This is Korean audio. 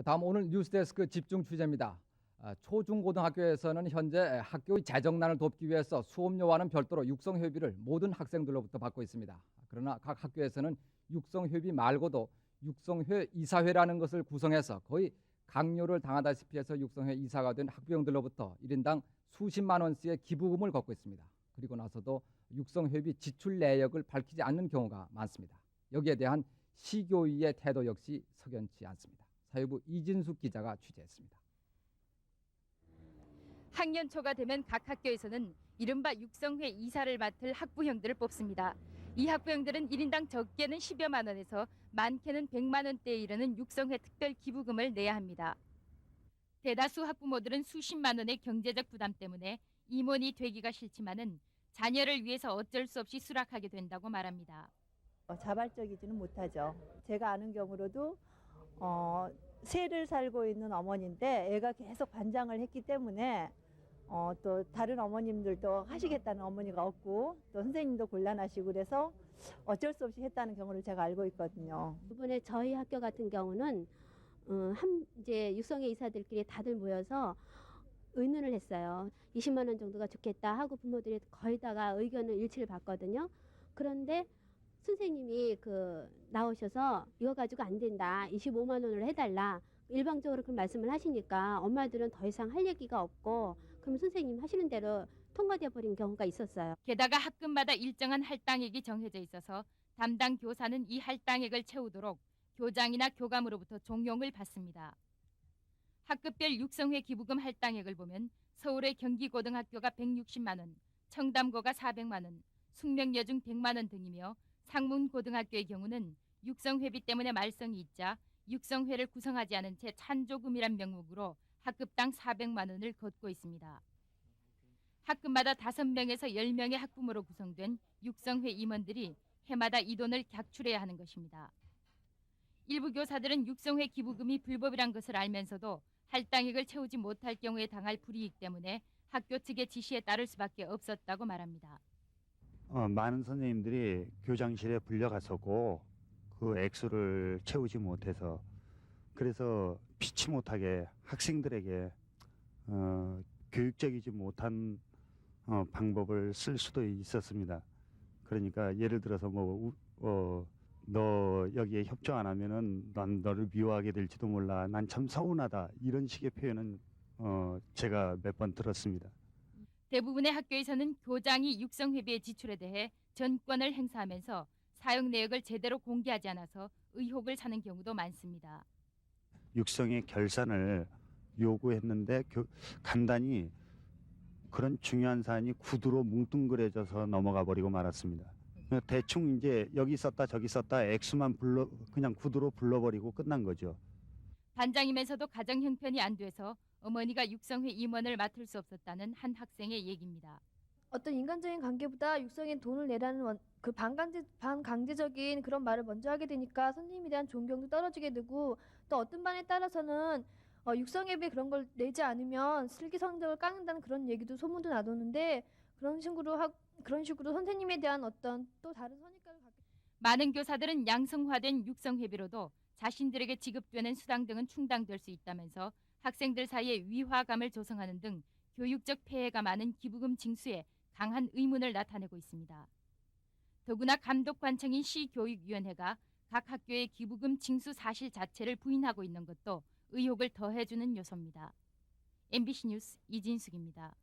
다음 오늘 뉴스데스크 집중 취재입니다. 아, 초중고등학교에서는 현재 학교의 재정난을 돕기 위해서 수업료와는 별도로 육성회비를 모든 학생들로부터 받고 있습니다. 그러나 각 학교에서는 육성회비 말고도 육성회 이사회라는 것을 구성해서 거의 강요를 당하다시피 해서 육성회 이사가 된 학부형들로부터 1인당 수십만 원씩의 기부금을 걷고 있습니다. 그리고 나서도 육성회비 지출 내역을 밝히지 않는 경우가 많습니다. 여기에 대한 시교위의 태도 역시 석연치 않습니다. 사회부 이진숙 기자가 취재했습니다. 학년 초가 되면 각 학교에서는 이른바 육성회 이사를 맡을 학부형들을 뽑습니다. 이 학부형들은 1인당 적게는 10여만 원에서 많게는 100만 원대에 이르는 육성회 특별 기부금을 내야 합니다. 대다수 학부모들은 수십만 원의 경제적 부담 때문에 임원이 되기가 싫지만은 자녀를 위해서 어쩔 수 없이 수락하게 된다고 말합니다. 어, 자발적이지는 못하죠. 제가 아는 경우로도 어, 새를 살고 있는 어머니인데 애가 계속 반장을 했기 때문에 어, 또 다른 어머님들도 하시겠다는 어머니가 없고 또 선생님도 곤란하시고 그래서 어쩔 수 없이 했다는 경우를 제가 알고 있거든요. 이번에 저희 학교 같은 경우는 어, 한 이제 육성회 이사들끼리 다들 모여서 의논을 했어요. 20만 원 정도가 좋겠다 하고 부모들이 거의 다가 의견을 일치를 봤거든요. 그런데 선생님이 그 나오셔서 이거 가지고 안 된다. 25만 원으로 해달라. 일방적으로 그 말씀을 하시니까 엄마들은 더 이상 할 얘기가 없고 그럼 선생님 하시는 대로 통과돼 버린 경우가 있었어요. 게다가 학급마다 일정한 할당액이 정해져 있어서 담당 교사는 이 할당액을 채우도록 교장이나 교감으로부터 종용을 받습니다. 학급별 육성회 기부금 할당액을 보면 서울의 경기고등학교가 160만 원, 청담고가 400만 원, 숙명여중 100만 원 등이며 상문고등학교의 경우는 육성회비 때문에 말썽이 있자 육성회를 구성하지 않은 채 찬조금이란 명목으로 학급당 400만 원을 걷고 있습니다. 학급마다 5명에서 10명의 학부모로 구성된 육성회 임원들이 해마다 이 돈을 객출해야 하는 것입니다. 일부 교사들은 육성회 기부금이 불법이란 것을 알면서도 할당액을 채우지 못할 경우에 당할 불이익 때문에 학교 측의 지시에 따를 수밖에 없었다고 말합니다. 어, 많은 선생님들이 교장실에 불려갔었고 그 액수를 채우지 못해서 그래서 피치 못하게 학생들에게 어, 교육적이지 못한 어, 방법을 쓸 수도 있었습니다. 그러니까 예를 들어서 뭐 우- 어, 너 여기에 협조 안 하면은 난 너를 미워하게 될지도 몰라. 난 참 서운하다. 이런 식의 표현은 어, 제가 몇 번 들었습니다. 대부분의 학교에서는 교장이 육성회비의 지출에 대해 전권을 행사하면서 사용 내역을 제대로 공개하지 않아서 의혹을 사는 경우도 많습니다. 육성의 결산을 요구했는데 교- 간단히 그런 중요한 사안이 구두로 뭉뚱그려져서 넘어가 버리고 말았습니다. 대충 이제 여기 썼다 저기 썼다 액수만 불러 그냥 구두로 불러버리고 끝난 거죠. 반장이면서도 가정 형편이 안 돼서 어머니가 육성회 임원을 맡을 수 없었다는 한 학생의 얘기입니다. 어떤 인간적인 관계보다 육성에 돈을 내라는 원, 그 반강제 반강제적인 그런 말을 먼저 하게 되니까 선생님에 대한 존경도 떨어지게 되고 또 어떤 반에 따라서는 어, 육성예배 그런 걸 내지 않으면 슬기 성적을 깎는다는 그런 얘기도 소문도 나도는데 그런 식으로 하, 그런 식으로 선생님에 대한 어떤 또 다른 선입관을 갖게 많은 교사들은 양성화된 육성회비로도 자신들에게 지급되는 수당 등은 충당될 수 있다면서 학생들 사이에 위화감을 조성하는 등 교육적 폐해가 많은 기부금 징수에 강한 의문을 나타내고 있습니다. 더구나 감독관청인 시교육위원회가 각 학교의 기부금 징수 사실 자체를 부인하고 있는 것도 의혹을 더해주는 요소입니다. MBC 뉴스 이진숙입니다.